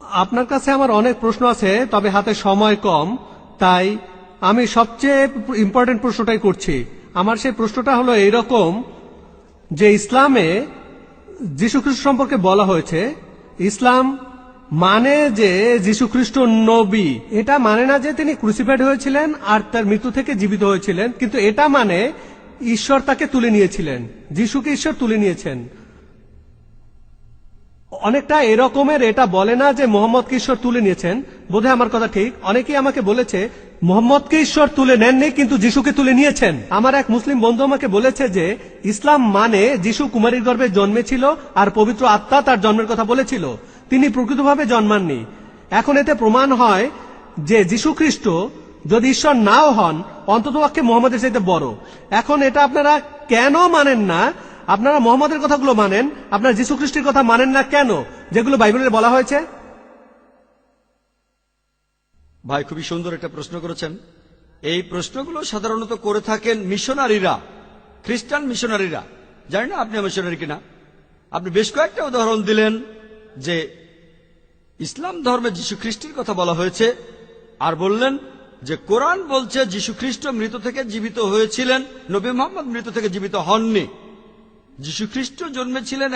আপনার কাছে আমার অনেক প্রশ্ন আছে, তবে হাতে সময় কম, তাই আমি সবচেয়ে ইম্পর্টেন্ট প্রশ্নটাই করছি। আমার সেই প্রশ্নটা হলো এইরকম যে ইসলামে যীশুখ্রিস্ট সম্পর্কে বলা হয়েছে, ইসলাম মানে যে যীশুখ্রিস্ট নবী। এটা মানে না যে তিনি ক্রুসিফাইড হয়েছিলেন আর তার মৃত্যু থেকে জীবিত হয়েছিলেন, কিন্তু এটা মানে ঈশ্বর তাকে তুলে নিয়েছিলেন, যিশুকে ঈশ্বর তুলে নিয়েছেন। অনেকটা এরকমের, এটা বলে না যে মোহাম্মদকে ঈশ্বর তুলে নিয়েছেন। বোধহয় আমার কথা ঠিক? অনেকেই আমাকে বলেছে মোহাম্মদকে ঈশ্বর তুলে নেননি, কিন্তু যিশুকে তুলে নিয়েছেন। আমার এক মুসলিম বন্ধু আমাকে বলেছে যে, ইসলাম মানে যিশু কুমারীর গর্ভে জন্মেছিল আর পবিত্র আত্মা তার জন্মের কথা বলেছিল। তিনি প্রকৃতভাবে জন্মাননি। এখন এতে প্রমাণ হয় যে যিশু খ্রিস্ট যদি ঈশ্বর নাও হন, অন্ততপক্ষে মোহাম্মদের চাইতে বড়। এখন এটা আপনারা কেন মানেন না? আপনারা মোহাম্মদের কথাগুলো মানেন? আপনারা যীশু খ্রিস্টের কথা মানেন না কেন? যেগুলো বাইবেলে বলা হয়েছে? ভাই, খুবই সুন্দর একটা প্রশ্ন করেছেন। এই প্রশ্নগুলো সাধারণত করে থাকেন মিশনারিরা, খ্রিস্টান মিশনারিরা। জানি না আপনি মিশনারি কিনা। আপনি বেশ কয়েকটা উদাহরণ দিলেন যে ইসলাম ধর্মে যীশু খ্রিস্টের কথা বলা হয়েছে আর বললেন যে কোরআন বলছে যীশু খ্রিস্ট মৃত থেকে জীবিত হয়েছিলেন, নবী মোহাম্মদ মৃত থেকে জীবিত হননি। যীশু খ্রিস্ট জন্মেছিলেন